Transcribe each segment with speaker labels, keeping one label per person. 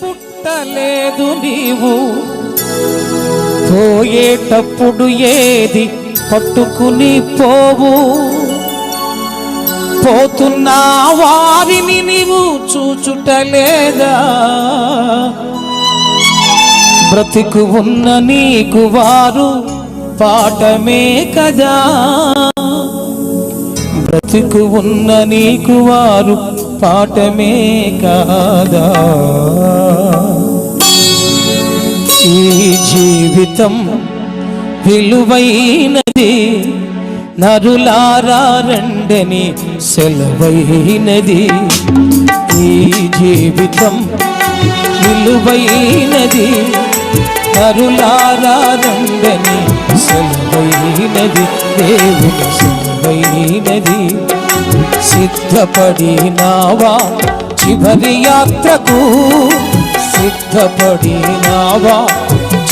Speaker 1: పుట్టలేదు నీవు. పోయేటప్పుడు ఏది పట్టుకుని పోవు? పోతున్నా వారిని నీవు చూచుటలేదా? బ్రతికు ఉన్న నీకు వారు పాఠమే కదా? బ్రతికు ఉన్న నీకు వారు పాఠమే కాదా? జీవితం విలువైనది. నరులారా రెండని సెలవైనది. ఈ జీవితం విలువైనది. నరులారా రెండని సెలవైనది. దేవుని సెలవైనది. సిద్ధపడినావా చివరి యాత్రకు? సిద్ధపడినావా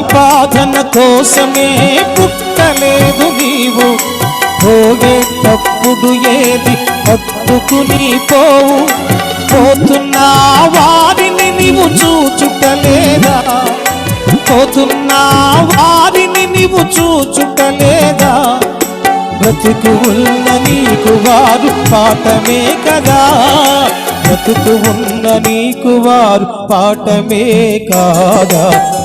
Speaker 1: సంపాదన కోసమే పుట్టలేదు నీవు. పోయేటప్పుడు ఏది పట్టుకుని పోవు. పోతున్న వారిని నీవు చూచుటలేదా? పోతున్న వారిని నీవు చూచుటలేదా? బ్రతుకు ఉన్న నీకు వారు పాఠమే కదా. బ్రతుకు ఉన్న నీకు వారు పాఠమే కాదా?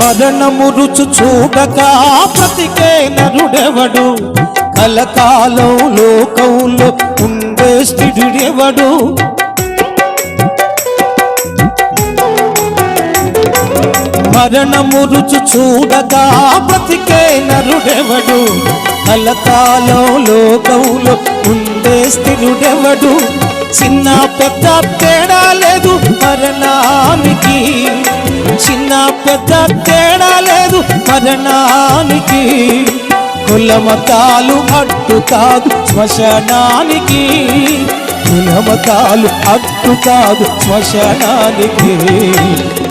Speaker 1: మరణము రుచు చూడక బ్రతికే నరుడెవడు కలకాలం లోకంలో ఉండే స్థిరుడెవడు? మరణము రుచు చూడక బ్రతికే నరుడెవడు కలకాలం లోకంలో ఉండే స్థిరుడెవడు? చిన్న పెద్ద తేడా లేదు మరణానికి. చిన్న పెద్ద తేడా లేదు మరణానికి. కులమతాలు అట్టు కాదు శ్మశానానికి. కులమతాలు అట్టు కాదు శ్మశానానికి.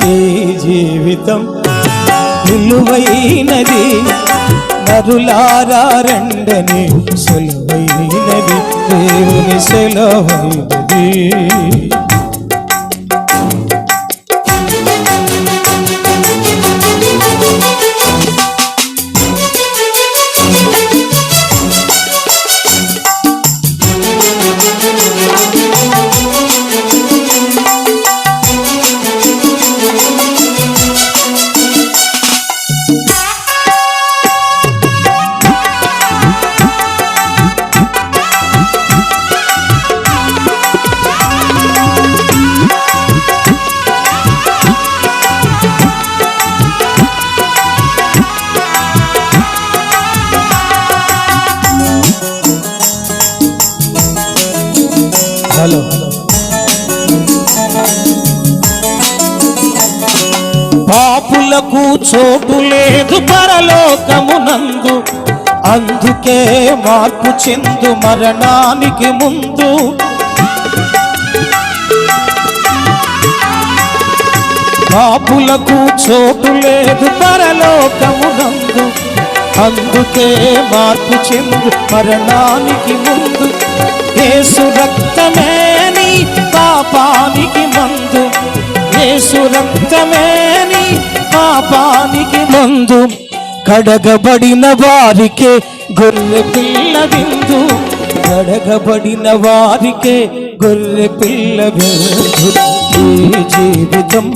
Speaker 1: ఈ జీవితం విలువైనది నరులారా రెండని సెలవైనది. దేవుని సెలవైనది. హలో. పాపులకు చోటు లేదు పరలోకమునందు అందుకే మార్పు చెందు మరణానికి ముందు. పాపులకు చోటు లేదు పరలోకమునందు అందుకే మార్పు చెందు మరణానికి ముందు. ఏసు రక్తమే నీ పాపానికి మందు. ఏసు రక్తమే నీ పాపానికి మందు. కడగబడిన వారికే గొర్రె పిల్ల విందు. కడగబడిన వారికే గొర్రె పిల్ల విందు. ఈ జీవితం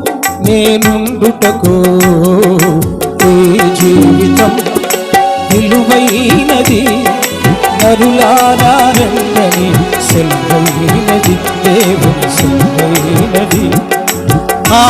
Speaker 1: నేనుండుటకు ఈ జీవితం విలువైనది నరులారా రంగని సెలవైనది. దేవుని సెలవైనది. ఆ